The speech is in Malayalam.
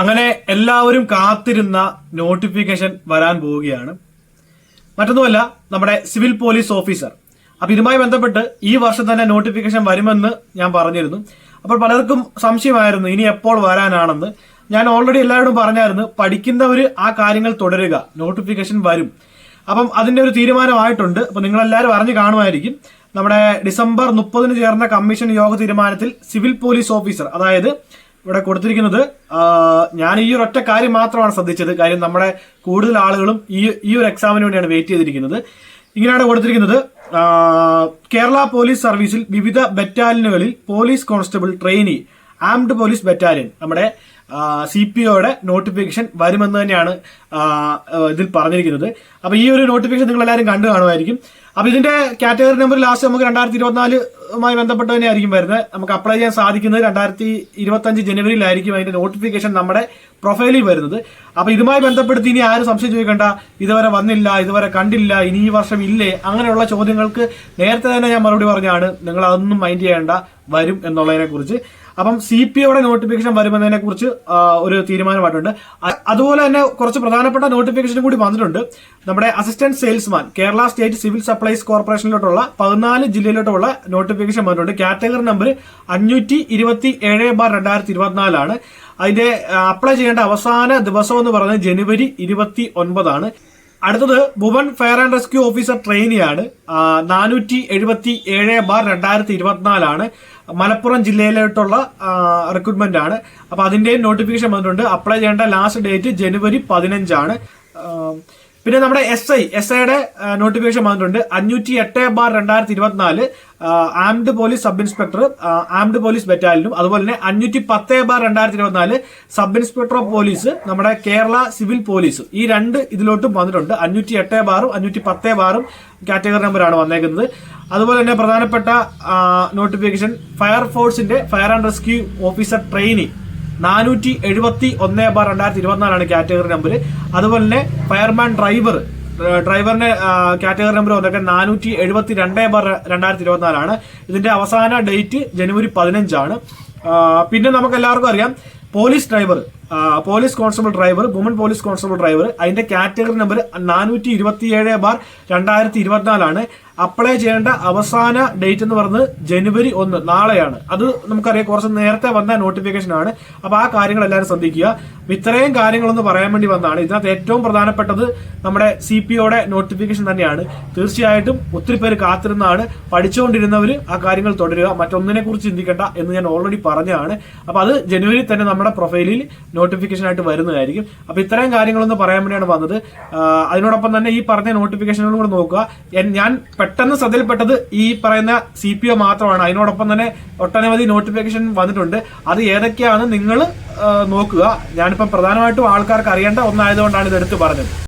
അങ്ങനെ എല്ലാവരും കാത്തിരുന്ന നോട്ടിഫിക്കേഷൻ വരാൻ പോവുകയാണ്. മറ്റൊന്നുമല്ല നമ്മുടെ സിവിൽ പോലീസ് ഓഫീസർ അപ്പൊ ഇതുമായി ബന്ധപ്പെട്ട് ഈ വർഷം തന്നെ നോട്ടിഫിക്കേഷൻ വരുമെന്ന് ഞാൻ പറഞ്ഞിരുന്നു. അപ്പോൾ പലർക്കും സംശയമായിരുന്നു ഇനി എപ്പോൾ വരാനാണെന്ന്. ഞാൻ ഓൾറെഡി എല്ലാവരോടും പറഞ്ഞായിരുന്നു പഠിക്കുന്നവർ ആ കാര്യങ്ങൾ തുടരുക നോട്ടിഫിക്കേഷൻ വരും. അപ്പം അതിന്റെ ഒരു തീരുമാനമായിട്ടുണ്ട്. അപ്പൊ നിങ്ങളെല്ലാവരും അറിഞ്ഞു കാണുമായിരിക്കും. നമ്മുടെ ഡിസംബർ മുപ്പതിന് ചേർന്ന കമ്മീഷൻ യോഗ തീരുമാനത്തിൽ സിവിൽ പോലീസ് ഓഫീസർ അതായത് ഇവിടെ കൊടുത്തിരിക്കുന്നത് ഞാൻ ഈ ഒരു ഒറ്റ കാര്യം മാത്രമാണ് ശ്രദ്ധിച്ചത്. കാര്യം നമ്മുടെ കൂടുതൽ ആളുകളും ഈ ഈ ഒരു എക്സാമിന് വേണ്ടിയാണ് വെയിറ്റ് ചെയ്തിരിക്കുന്നത്. ഇങ്ങനെയാണ് കൊടുത്തിരിക്കുന്നത്. കേരള പോലീസ് സർവീസിൽ വിവിധ ബറ്റാലിയനുകളിൽ police constable trainee armed police battalion നമ്മുടെ സി പി ഒയുടെ നോട്ടിഫിക്കേഷൻ വരുമെന്ന് തന്നെയാണ് ഇതിൽ പറഞ്ഞിരിക്കുന്നത്. അപ്പൊ ഈ ഒരു നോട്ടിഫിക്കേഷൻ നിങ്ങൾ എല്ലാവരും കണ്ടു കാണുമായിരിക്കും. അപ്പൊ ഇതിന്റെ കാറ്റഗറി നമ്പർ ലാസ്റ്റ് നമുക്ക് രണ്ടായിരത്തി ഇരുപത്തിനാലുമായി ബന്ധപ്പെട്ട് തന്നെയായിരിക്കും വരുന്നത്. നമുക്ക് അപ്ലൈ ചെയ്യാൻ സാധിക്കുന്നത് രണ്ടായിരത്തി ഇരുപത്തി അഞ്ച് ജനുവരിയിലായിരിക്കും അതിന്റെ നോട്ടിഫിക്കേഷൻ നമ്മുടെ പ്രൊഫൈലിൽ വരുന്നത്. അപ്പൊ ഇതുമായി ബന്ധപ്പെടുത്തി ഇനി ആരും സംശയം ചോദിക്കേണ്ട. ഇതുവരെ വന്നില്ല ഇതുവരെ കണ്ടില്ല ഇനി ഈ വർഷം ഇല്ലേ? അങ്ങനെയുള്ള ചോദ്യങ്ങൾക്ക് നേരത്തെ തന്നെ ഞാൻ മറുപടി പറഞ്ഞാണ്. നിങ്ങൾ അതൊന്നും മൈൻഡ് ചെയ്യേണ്ട വരും എന്നുള്ളതിനെ കുറിച്ച് അപ്പം സി പി ഒയുടെ നോട്ടിഫിക്കേഷൻ വരുമെന്നതിനെ കുറിച്ച് ഒരു തീരുമാനമായിട്ടുണ്ട്. അതുപോലെ തന്നെ കുറച്ച് പ്രധാനപ്പെട്ട നോട്ടിഫിക്കേഷൻ കൂടി വന്നിട്ടുണ്ട്. നമ്മുടെ assistant salesman Kerala state civil supplies കോർപ്പറേഷനിലോട്ടുള്ള പതിനാല് ജില്ലയിലോട്ടുള്ള നോട്ടിഫിക്കേഷൻ വന്നിട്ടുണ്ട്. കാറ്റഗറി നമ്പർ അഞ്ഞൂറ്റി ഇരുപത്തി ഏഴ് ബാർ രണ്ടായിരത്തി ഇരുപത്തിനാലാണ് അതിന്റെ അപ്ലൈ ചെയ്യേണ്ട അവസാന ദിവസം എന്ന് പറയുന്നത് ജനുവരി ഇരുപത്തി ഒൻപതാണ് അടുത്തത് ഭുവൻ ഫയർ ആൻഡ് റെസ്ക്യൂ ഓഫീസർ ട്രെയിനിയാണ്. നാനൂറ്റി എഴുപത്തി ഏഴ് ബാർ രണ്ടായിരത്തി ഇരുപത്തിനാലാണ് മലപ്പുറം ജില്ലയിലോട്ടുള്ള റിക്രൂട്ട്മെന്റ് ആണ് അപ്പൊ അതിന്റെയും നോട്ടിഫിക്കേഷൻ വന്നിട്ടുണ്ട്. അപ്ലൈ ചെയ്യേണ്ട ലാസ്റ്റ് ഡേറ്റ് ജനുവരി പതിനഞ്ചാണ്. പിന്നെ നമ്മുടെ എസ് ഐ എസ് ഐയുടെ നോട്ടിഫിക്കേഷൻ വന്നിട്ടുണ്ട്. അഞ്ഞൂറ്റി എട്ട് ബാർ രണ്ടായിരത്തി ഇരുപത്തിനാല് armed police sub inspector armed police ബറ്റാലിയനും അതുപോലെ തന്നെ അഞ്ഞൂറ്റി പത്ത് ബാർ രണ്ടായിരത്തി ഇരുപത്തിനാല് സബ് ഇൻസ്പെക്ടർ ഓഫ് പോലീസ് നമ്മുടെ കേരള സിവിൽ പോലീസ് ഈ രണ്ട് ഇതിലോട്ടും വന്നിട്ടുണ്ട്. അഞ്ഞൂറ്റി എട്ട് ബാറും അഞ്ഞൂറ്റി പത്ത് ബാറും കാറ്റഗറി നമ്പറാണ് വന്നേക്കുന്നത്. അതുപോലെ തന്നെ പ്രധാനപ്പെട്ട notification ഫയർഫോഴ്സിന്റെ fire and rescue officer trainee നാനൂറ്റി എഴുപത്തി ഒന്ന് ബാർ രണ്ടായിരത്തി ഇരുപത്തിനാലാണ് കാറ്റഗറി നമ്പർ അതുപോലെ തന്നെ ഫയർമാൻ ഡ്രൈവർ ഡ്രൈവറിന്റെ കാറ്റഗറി നമ്പർ വന്നൊക്കെ നാനൂറ്റി എഴുപത്തി രണ്ട് ബാർ രണ്ടായിരത്തി ഇരുപത്തിനാലാണ് ഇതിന്റെ അവസാന ഡേറ്റ് ജനുവരി പതിനഞ്ചാണ്. പിന്നെ നമുക്ക് എല്ലാവർക്കും അറിയാം police driver police constable driver woman police constable driver അതിന്റെ കാറ്റഗറി നമ്പർ നാനൂറ്റി ഇരുപത്തിയേഴ് ബാർ രണ്ടായിരത്തി ഇരുപത്തിനാലാണ് അപ്ലൈ ചെയ്യേണ്ട അവസാന ഡേറ്റ് എന്ന് പറയുന്നത് ജനുവരി ഒന്ന് നാളെയാണ്. അത് നമുക്കറിയാം കുറച്ച് നേരത്തെ വന്ന നോട്ടിഫിക്കേഷൻ ആണ്. അപ്പൊ ആ കാര്യങ്ങൾ എല്ലാവരും ശ്രദ്ധിക്കുക. ഇത്രയും കാര്യങ്ങളൊന്ന് പറയാൻ വേണ്ടി വന്നതാണ്. ഇതിനകത്ത് ഏറ്റവും പ്രധാനപ്പെട്ടത് നമ്മുടെ സി പി ഒയുടെ നോട്ടിഫിക്കേഷൻ തന്നെയാണ്. തീർച്ചയായിട്ടും ഒത്തിരി പേര് കാത്തിരുന്നാണ്. പഠിച്ചുകൊണ്ടിരുന്നവർ ആ കാര്യങ്ങൾ തുടരുക. മറ്റൊന്നിനെ കുറിച്ച് ചിന്തിക്കേണ്ട എന്ന് ഞാൻ ഓൾറെഡി പറഞ്ഞതാണ്. അപ്പൊ അത് ജനുവരി തന്നെ നമ്മുടെ പ്രൊഫൈലിൽ നോട്ടിഫിക്കേഷൻ ആയിട്ട് വരുന്നതായിരിക്കും. അപ്പൊ ഇത്രയും കാര്യങ്ങളൊന്ന് പറയാൻ വേണ്ടിയാണ് വന്നത്. അതിനോടൊപ്പം തന്നെ ഈ പറഞ്ഞ നോട്ടിഫിക്കേഷനുകളും കൂടെ നോക്കുക. ഞാൻ പെട്ടെന്ന് ശ്രദ്ധയിൽപ്പെട്ടത് ഈ പറയുന്ന സി പി ഒ മാത്രമാണ്. അതിനോടൊപ്പം തന്നെ ഒട്ടനവധി നോട്ടിഫിക്കേഷൻ വന്നിട്ടുണ്ട്. അത് ഏതൊക്കെയാണ് നിങ്ങൾ നോക്കുക. ഞാനിപ്പം പ്രധാനമായിട്ടും ആൾക്കാർക്ക് അറിയേണ്ട ഒന്നായതുകൊണ്ടാണ് ഇത് എടുത്തു പറഞ്ഞത്.